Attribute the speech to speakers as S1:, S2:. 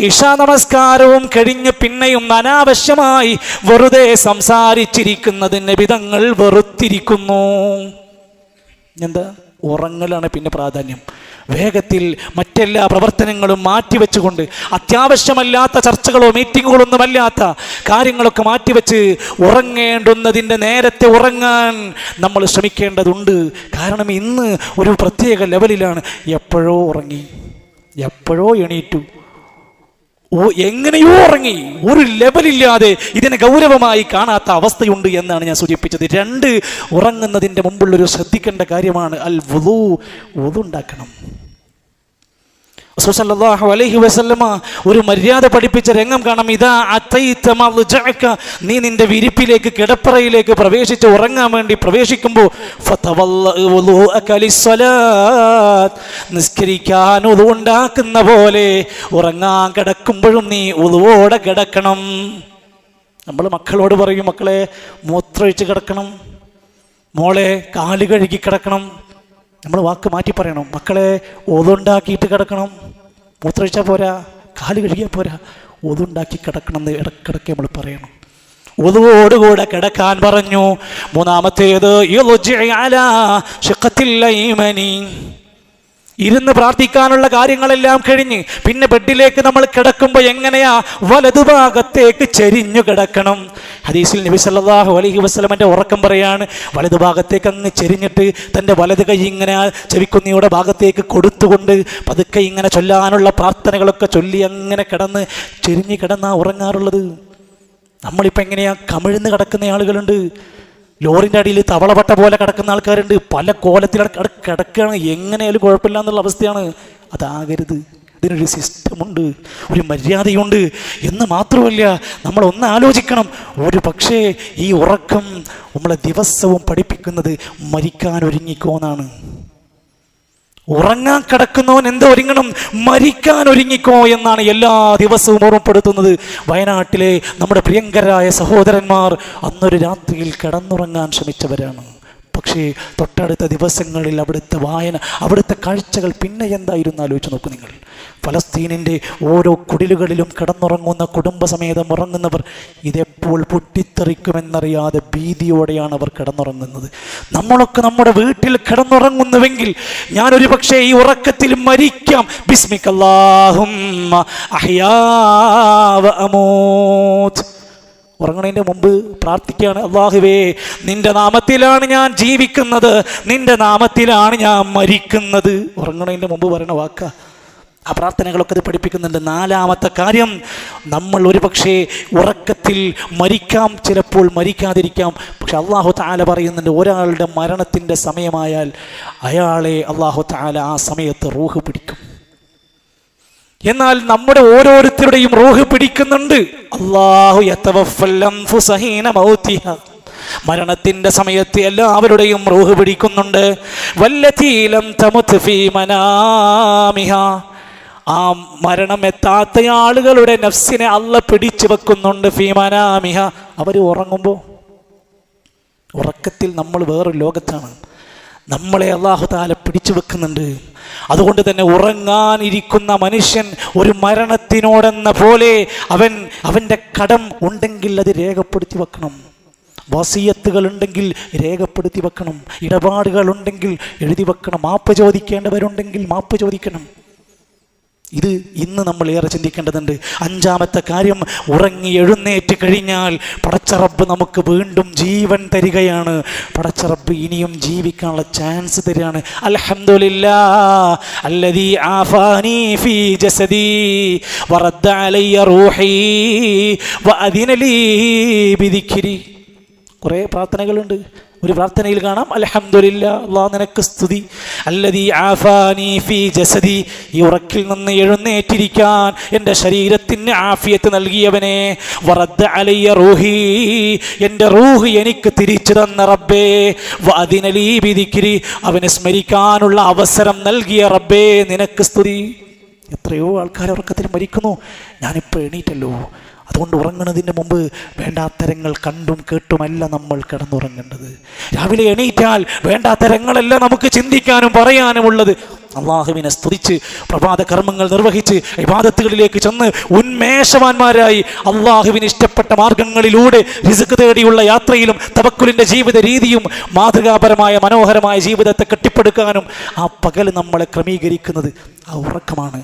S1: ഇഷാ നമസ്കാരവും കഴിഞ്ഞ് പിന്നെയും അനാവശ്യമായി വെറുതെ സംസാരിച്ചിരിക്കുന്നത് വിധങ്ങൾ വെറുത്തിരിക്കുന്നു. എന്താ? ഉറങ്ങലാണ് പിന്നെ പ്രാധാന്യം. വേഗത്തിൽ മറ്റെല്ലാ പ്രവർത്തനങ്ങളും മാറ്റിവെച്ചുകൊണ്ട് അത്യാവശ്യമല്ലാത്ത ചർച്ചകളോ മീറ്റിങ്ങുകളോ ഒന്നുമല്ലാത്ത കാര്യങ്ങളൊക്കെ മാറ്റിവെച്ച് ഉറങ്ങേണ്ടുന്നതിന്റെ നേരത്തെ ഉറങ്ങാൻ നമ്മൾ ശ്രമിക്കേണ്ടതുണ്ട്. കാരണം ഇന്ന് ഒരു പ്രത്യേക ലെവലിലാണ്. എപ്പോഴോ ഉറങ്ങി എപ്പോഴോ എണീറ്റു. എങ്ങനെയോ ഉറങ്ങി. ഒരു ലെവലില്ലാതെ ഇതിനെ ഗൗരവമായി കാണാത്ത അവസ്ഥയുണ്ട് എന്നാണ് ഞാൻ സൂചിപ്പിച്ചത്. രണ്ട് ഉറങ്ങുന്നതിന്റെ മുമ്പുള്ളൊരു ശ്രദ്ധിക്കേണ്ട കാര്യമാണ് അൽ വുതു ഉണ്ടാക്കണം. ഒരു മര്യാദ പഠിപ്പിച്ച രംഗം കാണാം. ഇതാ അത്തൈത മദ്ജഅക നീ നിന്റെ വിരിപ്പിലേക്ക് കിടപ്പറയിലേക്ക് പ്രവേശിച്ച് ഉറങ്ങാൻ വേണ്ടി പ്രവേശിക്കുമ്പോൾ നിസ്കരിക്കാൻ ഉളു ഉണ്ടാക്കുന്ന പോലെ ഉറങ്ങാൻ കിടക്കുമ്പോഴും നീ ഉതുവോടെ കിടക്കണം. നമ്മൾ മക്കളോട് പറയും മക്കളെ മൂത്രമൊഴിച്ച് കിടക്കണം. മോളെ കാൽ കഴുകി കിടക്കണം. നമ്മൾ വാക്ക് മാറ്റി പറയണം. മക്കളെ ഒതുണ്ടാക്കിയിട്ട് കിടക്കണം. മൂത്രമൊഴിച്ചാൽ പോരാ. കാൽ കഴുകിയാൽ പോരാ. ഒതുണ്ടാക്കി കിടക്കണം എന്ന് ഇടക്കിടക്ക് നമ്മൾ പറയണം. ഒതുവോടുകൂടെ കിടക്കാൻ പറഞ്ഞു. മൂന്നാമത്തേത് ഇരുന്ന് പ്രാർത്ഥിക്കാനുള്ള കാര്യങ്ങളെല്ലാം കഴിഞ്ഞ് പിന്നെ ബെഡിലേക്ക് നമ്മൾ കിടക്കുമ്പോൾ എങ്ങനെയാ വലതുഭാഗത്തേക്ക് ചെരിഞ്ഞു കിടക്കണം. ഹദീസിൽ നബി സല്ലല്ലാഹു അലൈഹി വസല്ലമന്റെ ഉറക്കം പറയാണ് വലതുഭാഗത്തേക്ക് അങ്ങ് ചെരിഞ്ഞിട്ട് തന്റെ വലത് കൈ ഇങ്ങനെ ചെവിക്കുന്നിയുടെ ഭാഗത്തേക്ക് കൊടുത്തുകൊണ്ട് പതുക്കെ ഇങ്ങനെ ചൊല്ലാനുള്ള പ്രാർത്ഥനകളൊക്കെ ചൊല്ലി അങ്ങനെ കിടന്ന് ചെരിഞ്ഞ് കിടന്നാ ഉറങ്ങാറുള്ളത്. നമ്മളിപ്പോൾ എങ്ങനെയാ കമിഴ്ന്ന് കിടക്കുന്ന ആളുകളുണ്ട്. ലോറിന്റെ അടിയിൽ തവളപട്ട പോലെ കിടക്കുന്ന ആൾക്കാരുണ്ട്. പല കോലത്തിൽ കിടക്കുകയാണ്. എങ്ങനെയാലും കുഴപ്പമില്ല എന്നുള്ള അവസ്ഥയാണ്. അതാകരുത്. ഇതിനൊരു സിസ്റ്റമുണ്ട്. ഒരു മര്യാദയുണ്ട്. എന്ന് മാത്രമല്ല നമ്മൾ ഒന്ന് ആലോചിക്കണം. ഒരു പക്ഷേ ഈ ഉറക്കം നമ്മളെ ദിവസവും പഠിപ്പിക്കുന്നത് മരിക്കാൻ ഒരുങ്ങിക്കോന്നാണ് ഉറങ്ങാൻ കിടക്കുന്നവൻ എന്തോ ഒരുങ്ങണം മരിക്കാൻ ഒരുങ്ങിക്കോ എന്നാണ് എല്ലാ ദിവസവും ഓർമ്മപ്പെടുത്തുന്നത്. വയനാട്ടിലെ നമ്മുടെ പ്രിയങ്കരായ സഹോദരന്മാർ അന്നൊരു രാത്രിയിൽ കിടന്നുറങ്ങാൻ ശ്രമിച്ചവരാണ്. പക്ഷേ തൊട്ടടുത്ത ദിവസങ്ങളിൽ അവിടുത്തെ വായന അവിടുത്തെ കാഴ്ചകൾ പിന്നെ എന്തായിരുന്നു ആലോചിച്ച് നോക്കൂ നിങ്ങൾ. ഫലസ്തീനിന്റെ ഓരോ കുടിലുകളിലും കിടന്നുറങ്ങുന്ന കുടുംബസമേതം ഉറങ്ങുന്നവർ ഇതെപ്പോൾ പൊട്ടിത്തെറിക്കുമെന്നറിയാതെ ഭീതിയോടെയാണ് അവർ കിടന്നുറങ്ങുന്നത്. നമ്മളൊക്കെ നമ്മുടെ വീട്ടിൽ കിടന്നുറങ്ങുന്നുവെങ്കിൽ ഞാനൊരു പക്ഷേ ഈ ഉറക്കത്തിൽ മരിക്കാം. ബിസ്മിക്കല്ലാഹും അഹ്യാ വ അമൂത്ത്. ഉറങ്ങണതിന്റെ മുമ്പ് പ്രാർത്ഥിക്കുകയാണ്. അള്ളാഹുവേ നിന്റെ നാമത്തിലാണ് ഞാൻ ജീവിക്കുന്നത്. നിന്റെ നാമത്തിലാണ് ഞാൻ മരിക്കുന്നത്. ഉറങ്ങണതിന്റെ മുമ്പ് പറയണ വാക്ക. ആ പ്രാർത്ഥനകളൊക്കെ ഇത് പഠിപ്പിക്കുന്നുണ്ട്. നാലാമത്തെ കാര്യം നമ്മൾ ഒരു പക്ഷേ ഉറക്കത്തിൽ മരിക്കാം. ചിലപ്പോൾ മരിക്കാതിരിക്കാം. പക്ഷെ അള്ളാഹു താല പറയുന്നുണ്ട് ഒരാളുടെ മരണത്തിന്റെ സമയമായാൽ അയാളെ അള്ളാഹു താല ആ സമയത്ത് റൂഹ് പിടിക്കും. എന്നാൽ നമ്മുടെ ഓരോരുത്തരുടെയും റോഹ് പിടിക്കുന്നുണ്ട്. അള്ളാഹു. മരണത്തിന്റെ സമയത്ത് എല്ലാവരുടെയും റൂഹ് പിടിക്കുന്നുണ്ട്. വല്ലതീലം ആ മരണം എത്താത്ത ആളുകളുടെ നഫ്സിനെ അല്ല പിടിച്ചു വെക്കുന്നുണ്ട് ഫീമാനാമിഹ അവർ ഉറങ്ങുമ്പോൾ ഉറക്കത്തിൽ നമ്മൾ വേറൊരു ലോകത്താണ്. നമ്മളെ അള്ളാഹു താല പിടിച്ചു വെക്കുന്നുണ്ട്. അതുകൊണ്ട് തന്നെ ഉറങ്ങാനിരിക്കുന്ന മനുഷ്യൻ ഒരു മരണത്തിനോടെന്ന പോലെ അവൻ അവന്റെ കടം ഉണ്ടെങ്കിൽ അത് രേഖപ്പെടുത്തി വെക്കണം. വസീയത്തുകൾ ഉണ്ടെങ്കിൽ രേഖപ്പെടുത്തി വെക്കണം. ഇടപാടുകൾ ഉണ്ടെങ്കിൽ എഴുതി വെക്കണം. മാപ്പ് ചോദിക്കേണ്ടവരുണ്ടെങ്കിൽ മാപ്പ് ചോദിക്കണം. ഇത് ഇന്ന് നമ്മൾ ഏറെ ചിന്തിക്കേണ്ടതുണ്ട്. അഞ്ചാമത്തെ കാര്യം ഉറങ്ങി എഴുന്നേറ്റ് കഴിഞ്ഞാൽ പടച്ചറബ് നമുക്ക് വീണ്ടും ജീവൻ തരികയാണ്. പടച്ചറബ് ഇനിയും ജീവിക്കാനുള്ള ചാൻസ് തരികയാണ്. അൽഹംദുലില്ലാ അല്ലദീ ആഫാനി ഫീ ജസദി വറദ്ദ അലയ്യ റൂഹി വഅദിന ലീ ബിദിക്രി കുറേ പ്രാർത്ഥനകളുണ്ട്. ഒരു പ്രാർത്ഥനയിൽ കാണാം. അൽഹംദുലില്ല അള്ളാഹ് നിനക്ക് സ്തുതി. അല്ലതി ആഫാനി ഫീ ജസദി. ഈ ഉറക്കിൽ നിന്ന് എഴുന്നേറ്റിരിക്കാൻ എന്റെ ശരീരത്തിന് ആഫിയത്ത് നൽകിയവനെ. വറദ്ദ അലയ്യ റൂഹി. എന്റെ റൂഹ് എനിക്ക് തിരിച്ചു തന്ന റബ്ബേ. അതിനലീ വിധിക്കിരി അവനെ സ്മരിക്കാനുള്ള അവസരം നൽകിയ റബ്ബേ നിനക്ക് സ്തുതി. എത്രയോ ആൾക്കാർ ഉറക്കത്തിൽ മരിക്കുന്നു. ഞാനിപ്പോൾ എണീറ്റല്ലോ. അതുകൊണ്ട് ഉറങ്ങുന്നതിന് മുമ്പ് വേണ്ടാത്തരങ്ങൾ കണ്ടും കേട്ടുമല്ല നമ്മൾ കിടന്നുറങ്ങേണ്ടത്. രാവിലെ എണീറ്റാൽ വേണ്ടാത്തരങ്ങളല്ല നമുക്ക് ചിന്തിക്കാനും പറയാനും ഉള്ളത് അള്ളാഹുവിനെ സ്തുതിച്ച് പ്രഭാത കർമ്മങ്ങൾ നിർവഹിച്ച് വിവാദത്തുകളിലേക്ക് ചെന്ന് ഉന്മേഷവാന്മാരായി അള്ളാഹുവിന് ഇഷ്ടപ്പെട്ട മാർഗങ്ങളിലൂടെ റിസുക്ക് തേടിയുള്ള യാത്രയിലും തവക്കുലിന്റെ ജീവിത രീതിയും മാതൃകാപരമായ മനോഹരമായ ജീവിതത്തെ കെട്ടിപ്പടുക്കാനും ആ പകൽ നമ്മളെ ക്രമീകരിക്കുന്നത് ആ ഉറക്കമാണ്.